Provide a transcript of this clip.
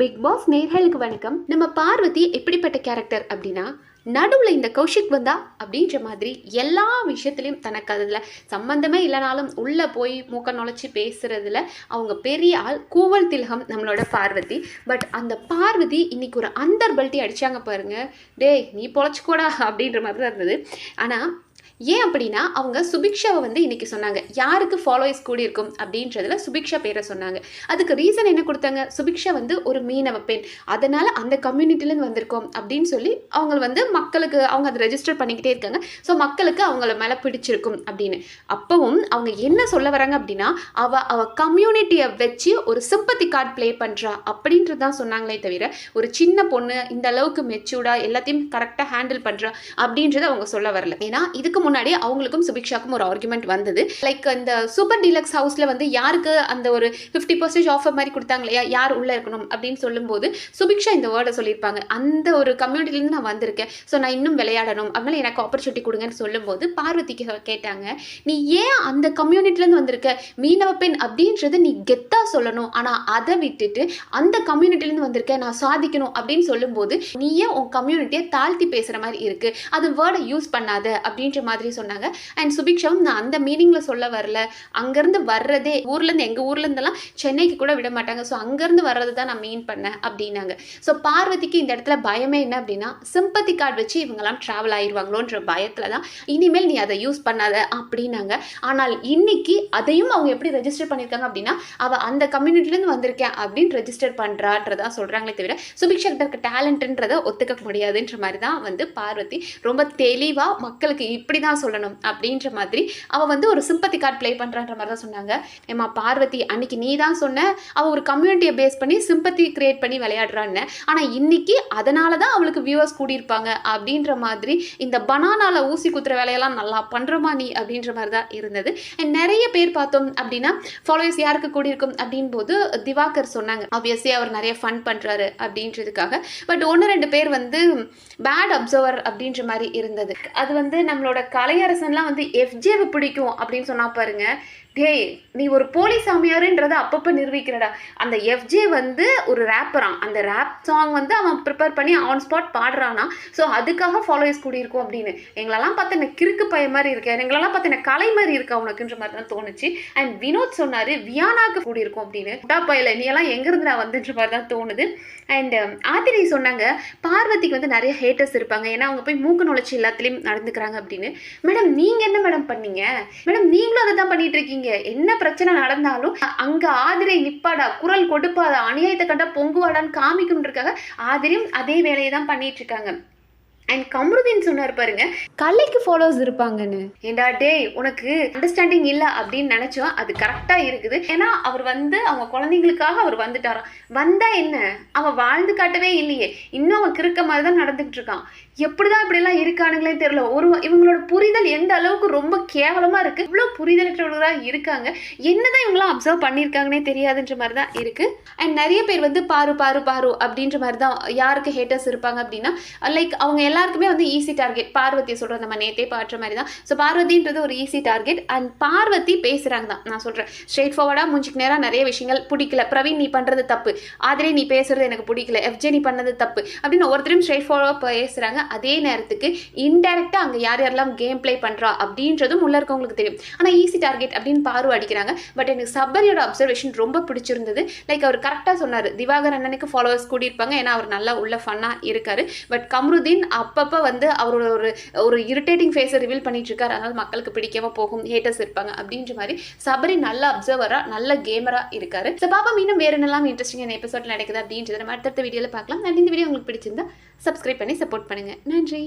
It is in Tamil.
பிக் பாஸ் நேர்களுக்கு வணக்கம். நம்ம பார்வதி எப்படிப்பட்ட கேரக்டர் அப்படின்னா நடுவில் இந்த கௌஷிக் வந்தா அப்படின்ற மாதிரி எல்லா விஷயத்துலையும் தனக்கு அதில் சம்மந்தமே இல்லைனாலும் உள்ளே போய் மூக்க நுழைச்சி பேசுறதுல அவங்க பெரிய ஆள் கூவல் திலகம் நம்மளோட பார்வதி. பட் அந்த பார்வதி இன்னைக்கு ஒரு அந்தர் பல்ட்டி அடிச்சாங்க பாருங்க. டேய் நீ பொழைச்சிக்கோடா அப்படின்ற மாதிரி தான் இருந்தது. ஆனால் ஏன் அப்படின்னா அவங்க சுபிக்ஷாவை வந்து இன்னைக்கு சொன்னாங்க. யாருக்கு ஃபாலோயர்ஸ் கூடி இருக்கும் அப்படின்றதுல சுபிக்ஷா பேரை சொன்னாங்க. அதுக்கு ரீசன் என்ன கொடுத்தாங்க? சுபிக்ஷா வந்து ஒரு மீனவ பெண். அதனால அந்த கம்யூனிட்டிலேருந்து வந்திருக்கோம் அப்படின்னு சொல்லி அவங்க வந்து மக்களுக்கு அவங்க அதை ரெஜிஸ்டர் பண்ணிக்கிட்டே இருக்காங்க. ஸோ மக்களுக்கு அவங்கள மேலே பிடிச்சிருக்கும் அப்படின்னு. அப்பவும் அவங்க என்ன சொல்ல வராங்க அப்படின்னா அவ அவ கம்யூனிட்டியை வச்சு ஒரு சிம்பத்தி கார்டு ப்ளே பண்ணுறா அப்படின்றது தான் சொன்னாங்களே தவிர ஒரு சின்ன பொண்ணு இந்த அளவுக்கு மெச்சூர்டா எல்லாத்தையும் கரெக்டாக ஹேண்டில் பண்ணுறா அப்படின்றத அவங்க சொல்ல வரல. ஏன்னா இதுக்கு முன்னாடி அவங்களுக்கும் சுபிக்ஷாக்கும் ஒரு ஆர்குமெண்ட் வந்தது. லைக் இந்த சூப்பர் டீலக்ஸ் ஹவுஸில் வந்து யாருக்கு அந்த ஒரு ஃபிஃப்டி பர்சன்டேஜ் ஆஃபர் மாதிரி கொடுத்தாங்க இல்லையா? யார் உள்ளே இருக்கணும் அப்படின்னு சொல்லும்போது சுபிக்ஷா இந்த வேர்டை சொல்லியிருப்பாங்க. அந்த ஒரு கம்யூனிட்டிலேருந்து நான் வந்திருக்கேன். ஸோ நான் இன்னும் விளையாடணும். அதனால எனக்கு ஆப்பர்ச்சுனிட்டி கொடுங்கன்னு சொல்லும்போது பார்வதிக்கு கேட்டாங்க. நீ ஏன் அந்த கம்யூனிட்டிலேருந்து வந்திருக்க? மீனவ பெண் அப்படின்றது நீ கெத்தாக சொல்லணும். ஆனால் அதை விட்டுட்டு அந்த கம்யூனிட்டிலேருந்து வந்திருக்க நான் சாதிக்கணும் அப்படின்னு சொல்லும்போது நீ ஏன் உன் கம்யூனிட்டியை தாழ்த்தி பேசுகிற மாதிரி இருக்குது அது வேர்டை யூஸ் பண்ணாத அப்படின்ற மாதிரி சொன்னாங்க. அண்ட் சுபிக்ஷாவும் நான் அந்த மீனிங்கில் சொல்ல வரல. அங்கேருந்து வர்றதே ஊர்லேருந்து எங்கள் ஊர்லேருந்தெல்லாம் சென்னைக்கு கூட விட மாட்டாங்க. ஸோ அங்கேருந்து வர்றது தான் நான் மீன் பண்ணேன் அப்படின்னாங்க. ஸோ பார்வதிக்கு இந்த இடத்துல பயமே என்ன அப்படின்னா சிம்பத்தி கார்டு வச்சு இவங்கெல்லாம் ட்ராவல் ஆயிடுவாங்களோன்ற பயத்தில் தான் இனிமேல் நீ அதை யூஸ் பண்ணாத அப்படின்னாங்க. ஆனால் இன்னைக்கு அதையும் அவங்க எப்படி ரெஜிஸ்டர் பண்ணியிருக்காங்க அப்படின்னா அவள் அந்த கம்யூனிட்டிலேருந்து வந்திருக்கேன் அப்படின்னு ரெஜிஸ்டர் பண்ணுறான்றதா சொல்கிறாங்களே தவிர சுபிக்ஷா கிட்ட இருக்க டேலண்ட்டுன்றதை ஒத்துக்க முடியாதுன்ற மாதிரி தான் வந்து பார்வதி ரொம்ப தெளிவாக மக்களுக்கு இப்படி தான் சொல்லணும் அப்படின்ற மாதிரி அவள் வந்து ஒரு சிம்பத்தி கார்டு ப்ளே பண்ணுறான்ற மாதிரி தான் சொன்னாங்க. ஏமா பார்வதி அன்னைக்கு நீ தான் சொன்ன அவள் ஒரு கம்யூனிட்டியை பேஸ் பண்ணி சிம்பத்தி கிரியேட் பண்ணி விளையாடுறான்னு. ஆனால் இன்னைக்கு அதனால தான் அவளுக்கு வியூவர்ஸ் கூடியிருப்பாங்க அப்படின்ற மாதிரி இந்த பனானால ஊசி குத்துற வேலையெல்லாம் நல்லா பண்ணுறமா நீ அப்படின்ற மாதிரி தான் இருந்தது. நிறைய பேர் பார்த்தோம் அப்படின்னா ஃபாலோவர்ஸ் யாருக்கு கூடியிருக்கும் அப்படின் போது திவாகர் சொன்னாங்க. ஆப்வியஸ்லி அவர் நிறைய ஃபன் பண்ணுறாரு அப்படின்றதுக்காக. பட் ஒன்று ரெண்டு பேர் வந்து பேட் அப்சர்வர் அப்படின்ற மாதிரி இருந்தது. அது வந்து நம்மளோட கலையரசன்லாம் வந்து எஃப்ஜேவை பிடிக்கும் அப்படின்னு சொன்னா பாருங்க. டேய் நீ ஒரு போலி சாமியாருன்றதை அப்பப்போ நிரூபிக்கிறடா. அந்த எஃப்ஜே வந்து ஒரு ரேப்பரான் அந்த ரேப் சாங் வந்து அவன் ப்ரிப்பேர் பண்ணி ஆன் ஸ்பாட் பாடுறானா. ஸோ அதுக்காக ஃபாலோயர்ஸ் கூடியிருக்கும் அப்படின்னு. எங்களெல்லாம் பார்த்து எனக்கு கிறுக்கு பய மாதிரி இருக்கேன் எங்களெல்லாம் பார்த்து எனக்கு கலை மாதிரி இருக்கா உனக்குன்ற மாதிரி தான் தோணுச்சு. அண்ட் வினோத் சொன்னார் வியானாக்கு கூடியிருக்கும் அப்படின்னு. டா பயில நீ எல்லாம் எங்கேருந்து நான் வந்துன்ற மாதிரி தான் தோணுது. அண்ட் um, ஆதிரி சொன்னாங்க பார்வதிக்கு வந்து நிறைய ஹேட்டர்ஸ் இருப்பாங்க. ஏன்னா அவங்க போய் மூக்கு நுழைச்சி எல்லாத்துலேயும் நடந்துக்கிறாங்க அப்படின்னு. மேடம் நீங்கள் என்ன மேடம் பண்ணீங்க? மேடம் நீங்களும் அதை தான் பண்ணிட்டு இருக்கீங்க. என்ன பிரச்சனை நடந்தாலும் அங்க ஆதிரை நிப்பாடா குரல் கொடுப்பாதா அநியாயத்தை கண்டா பொங்குவாடான்னு காமிக்கணுன்றக்காக ஆதிரியும் அதே வேலையை தான் பண்ணிட்டு இருக்காங்க. அண்ட் கமருதீன் சொன்னார் பாருங்க கலைக்கு ஃபாலோவர்ஸ் இருப்பாங்கன்னு. ஏண்டா டே உனக்கு அண்டர்ஸ்டாண்டிங் இல்லை அப்படின்னு நினைச்சோம். அது கரெக்டாக இருக்குது. ஏன்னா அவர் வந்து அவங்க குழந்தைங்களுக்காக அவர் வந்துட்டாராம். வந்தா என்ன? அவன் வாழ்ந்து காட்டவே இல்லையே. இன்னும் அவன் கிறுக்க மாதிரி தான் நடந்துகிட்டு இருக்கான். எப்படிதான் இப்படிலாம் இருக்கானுங்களே தெரியல. ஒரு இவங்களோட புரிதல் எந்த அளவுக்கு ரொம்ப கேவலமா இருக்கு இவ்வளோ புரிதலற்றவர்களாக இருக்காங்க. என்னதான் இவங்களாம் அப்சர்வ் பண்ணியிருக்காங்கன்னே தெரியாதுன்ற மாதிரி தான் இருக்கு. அண்ட் நிறைய பேர் வந்து பாரு பாரு பாரு அப்படின்ற மாதிரி தான் யாருக்கு ஹேட்டர்ஸ் இருப்பாங்க அப்படின்னா லைக் அவங்க எல்லாம் எல்லாருக்குமே வந்து ஈஸி டார்கெட் பார்வதியை சொல்கிறோம் நம்ம நேத்தே பாடுற மாதிரி தான் ஸோ பார்வதின்றது ஒரு ஈஸி டார்கெட் அண்ட் பார்வதி பேசுகிறாங்க தான் நான் சொல்கிறேன் ஸ்ட்ரெயிட் ஃபார்வர்டாக மூஞ்சிக்கு நேராக நிறைய விஷயங்கள் பிடிக்கல. பிரவீன் நீ பண்ணுறது தப்பு. ஆதிரே நீ பேசுறது எனக்கு பிடிக்கல. எஃப்ஜே நீ பண்ணது தப்பு. அப்படின்னு ஒருத்தரும் ஸ்ட்ரெயிட் ஃபார்வர்டாக பேசுகிறாங்க அதே நேரத்துக்கு இன்டெரக்டாக அங்கே யார் யாரெல்லாம் கேம் ப்ளே பண்ணுறா அப்படின்றதும் உள்ள இருக்கவங்களுக்கு தெரியும். ஆனால் ஈஸி டார்கெட் அப்படின்னு பார்வை அடிக்கிறாங்க. பட் எனக்கு சபரியோட அப்சர்வேஷன் ரொம்ப பிடிச்சிருந்தது. லைக் அவர் கரெக்டாக சொன்னார். திவாகர் அண்ணனுக்கு ஃபாலோவர்ஸ் கூடியிருப்பாங்க. ஏன்னா அவர் நல்லா உள்ள ஃபன்னாக இருக்காரு. பட் கம்ருதீன் அப்பப்போ வந்து அவரோட ஒரு ஒரு இரிட்டேட்டிங் ஃபேஸை ரிவீல் பண்ணிட்டு இருக்காரு அதனால மக்களுக்கு பிடிக்காம போகும் ஹேட்டர்ஸ் இருப்பாங்க அப்படின்ற மாதிரி சபரி நல்ல அப்சர்வராக நல்ல கேமராக இருக்காரு. ஸோ பாப்பா இன்னும் வேறு என்னெல்லாம் இன்ட்ரெஸ்டிங் எபிசோட் நடக்குது அப்படின்றத நம்ம அடுத்தடுத்த வீடியோவில் பார்க்கலாம். and இந்த வீடியோ உங்களுக்கு பிடிச்சிருந்தா சப்ஸ்கிரைப் பண்ணி சப்போர்ட் பண்ணுங்க. நன்றி.